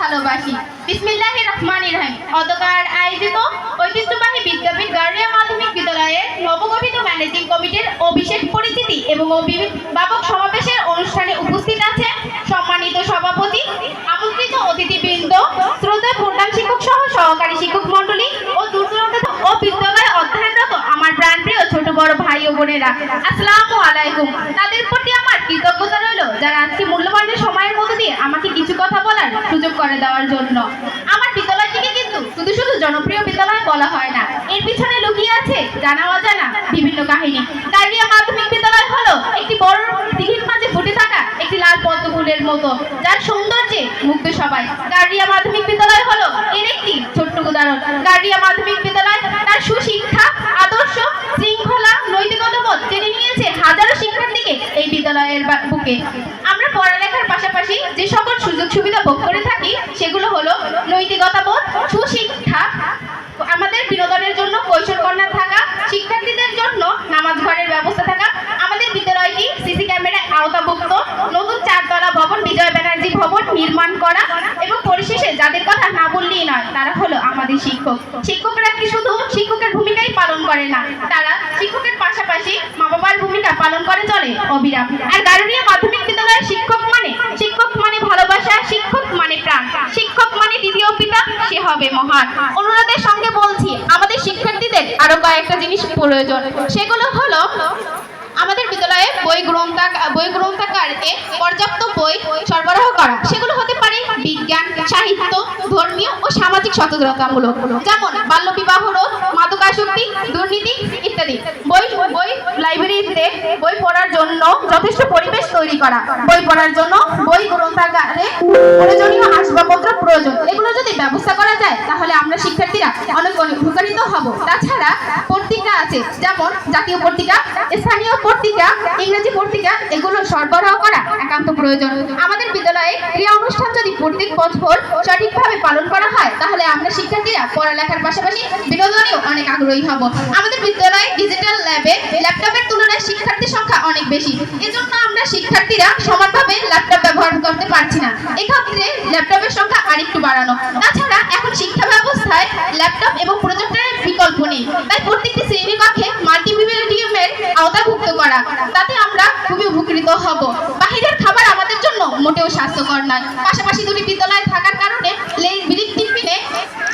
ভালোবাসি। বিসমিল্লাহির রহমানির রহিম। অতকার আয়োজিত ঐতিহ্যবাহী বিদ্যাপীঠ গার্ডিয়া মাধ্যমিক বিদ্যালয়ের নবগঠিত ম্যানেজিং কমিটির অভিষেক পরিচিতি এবং অভিভাবক সমাবেশের অনুষ্ঠানে উপস্থিত আছে সম্মানিত সভাপতি, আমন্ত্রিত অতিথিবৃন্দ শ্রদ্ধা প্রধান শিক্ষক সহ সহকারী শিক্ষক মণ্ডলী ও দূর দূরান্ত ও বিদ্যালয়ে অধ্যয়নরত আমার প্রাণপ্রিয় ছোট বড় ভাই ও বোনেরা। আসসালামু আলাইকুম। তাদের প্রতি আমার কৃতজ্ঞতা রইল। যারা আজকে মূল্যবান সময়ের মধ্যে আমাকে কিছু কথা বলার সুযোগ করে দেওয়ার জন্য। আমার বিদ্যালয়টিকে কিন্তু শুধু শুধু জনপ্রিয় বিদ্যালয় বলা হয় না। এর পিছনে লুকিয়ে আছে জানা অজানা বিভিন্ন কাহিনী। কারিয়া মাধ্যমিক বিদ্যালয় হলো একটি বড় দিঘির মাঝে ফুটে থাকা একটি লাল পদ্ম ফুলের মতো, যার সৌন্দর্যে মুগ্ধ সবাই। কারিয়া মাধ্যমিক বিদ্যালয় হলো এর একটি ছোট্ট উদাহরণ। কারিয়া মাধ্যমিক বিদ্যালয় তার সুশিক্ষা, আদর্শ, শৃঙ্খলা নৈতিকতা বোধ জেনে নিয়েছে হাজারো শিক্ষার্থীকে এই বিদ্যালয়ের বুকে আমরা পড়ালেখার পাশাপাশি যে সকল সুযোগ সুবিধা ভোগ করে থাকি, সেগুলো হলো নৈতিকতা বোধ, সুশিক্ষা, আমাদের বিনোদনের জন্য কৈশোর কন্যা থাকা, শিক্ষার্থীদের জন্য নামাজ ঘরের ব্যবস্থা থাকা, আমাদের বিদ্যালয়টি সিসি ক্যামেরায় আওতাভুক্ত, নতুন চারতলা ভবন, বিজয় ব্যানার্জি ভবন নির্মাণ করা এবং পরিশেষে যাদের কথা না বললেই নয়, তারা হলো আমাদের শিক্ষক। শিক্ষকরা কি শুধু শিক্ষকের ভূমিকাই পালন করে না, তারা শিক্ষকের পাশাপাশি মা বাবার ভূমিকা পালন করে চলে, অবিরাম। আর গারুনিয়া সে হবে মহান? অনুরোধের সঙ্গে বলছি, আমাদের শিক্ষার্থীদের আরও কয়েকটা জিনিস প্রয়োজন। সেগুলো হলো, আমাদের বিদ্যালয়ে বই গ্রন্থা, বই গ্রন্থাগারে পর্যাপ্ত বই সরবরাহ করা। সেগুলো হতে পারে বিজ্ঞান, সাহিত্য, ধর্মীয় ও সামাজিক সচেতনতামূলক। যেমন বাল্যবিবাহ রোধ, মাদকাসক্তি, দুর্নীতি ইত্যাদি। বই বই লাইব্রেরিতে বই পড়ার জন্য যথেষ্ট পরিবেশ তৈরি করা। বই পড়ার জন্য বই গ্রন্থাগারে প্রয়োজনীয় আসবাবপত্র প্রয়োজন। এগুলো যদি ব্যবস্থা করা যায় তাহলে আমরা শিক্ষার্থীরা অনেক অনেক উপকারিত হব তাছাড়া পত্রিকা আছে, যেমন জাতীয় পত্রিকা, স্থানীয় পত্রিকা, ইংরেজি পত্রিকা, এগুলো সরবরাহ করা একান্ত প্রয়োজন। আমাদের বিদ্যালয়ে ক্রিয়া অনুষ্ঠান যদি প্রত্যেক বছর সঠিকভাবে পালন করা হয়, তাহলে আমরা শিক্ষার্থীরা পড়ালেখার পাশাপাশি বিনোদনেও অনেক আগ্রহী হব। আমাদের বিদ্যালয়ে ডিজিটাল ল্যাবে ল্যাপটপের তুলনায় শিক্ষার্থীর সংখ্যা অনেক বেশি। এজন্য আমরা শিক্ষার্থীরা সমানভাবে ল্যাপটপ ব্যবহার করতে পারছি না। এক্ষেত্রে ল্যাপটপের সংখ্যা আরেকটু বাড়ানো। তাছাড়া এখন শিক্ষা ব্যবস্থায় ল্যাপটপ এবং প্রজেক্টরের বিকল্প নেই। তাই প্রত্যেকটি শ্রেণীকক্ষে মাল্টিমিডিয়ামের আওতাভুক্ত করা। তাতে আমরা খুবই উপকৃত হব। বাহিরের খাবার আমাদের জন্য মোটেও স্বাস্থ্যকর নয়। পাশাপাশি দুটি বিদ্যালয় থাকার কারণে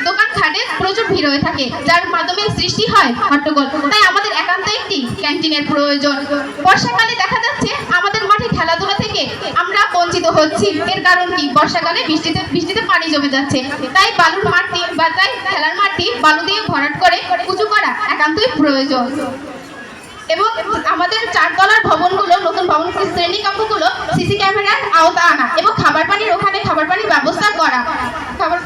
দোকান খাটে প্রচুর ভিড় হয়ে থাকে, যার মাধ্যমে সৃষ্টি হয় হট্টগোল। তাই আমাদের একান্ত একটি ক্যান্টিনের প্রয়োজন। বর্ষাকালে দেখা যাচ্ছে আমাদের মাঠে খেলাধুলা থেকে আমরা বঞ্চিত হচ্ছি। এর কারণ কি? বর্ষাকালে বৃষ্টিতে বৃষ্টিতে পানি জমে যাচ্ছে। তাই বালুর মাঠটি বা তাই খেলার মাঠটি বালু দিয়ে ভরাট করে উঁচু করা একান্তই প্রয়োজন। এবং আমাদের চারতলার ভবনগুলো, নতুন ভবন শ্রেণি কক্ষগুলো সিসি ক্যামেরার আওতা আনা এবং খাবার পানির ওখানে খাবার পানির ব্যবস্থা করা খাবার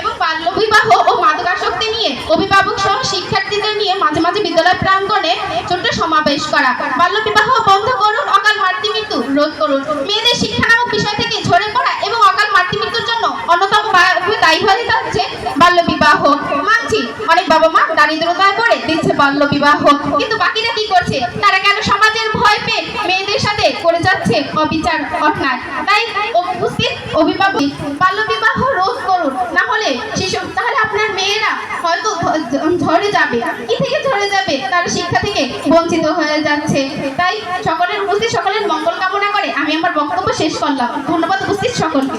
এবং বাল্যবিবাহ ও মাদকাসক্তি নিয়ে অভিভাবক সহ শিক্ষার্থীদের নিয়ে মাঝে মাঝে বিদ্যালয় প্রাঙ্গণে ছোট্ট সমাবেশ করা। বাল্যবিবাহ বন্ধ করুন, অকাল মাতৃ মৃত্যু রোধ করুন। মেয়েদের শিক্ষা নামক বিষয় থেকে ঝরে পড়া এবং অকাল মাতৃ মৃত্যুর জন্য অন্যতম দায়ী হয়ে যাচ্ছে বাল্য বাল্যবিবাহ। মানছি, অনেক বাবা মা দারিদ্রতায় পড়ে দিচ্ছে বাল্যবিবাহ। কিন্তু বাকিরা কি করছে? তারা কেন সমাজের ভয় পেয়ে মেয়েদের সাথে করে যাচ্ছে অবিচার, অন্যায়? তাই উপস্থিত অভিভাবক ঝরে যাবে। কি থেকে ঝরে যাবে? তার শিক্ষা থেকে বঞ্চিত হয়ে যাচ্ছে। তাই সকলের উপস্থিত সকলের মঙ্গল কামনা করে আমি আমার বক্তব্য শেষ করলাম। ধন্যবাদ উপস্থিত সকলকে।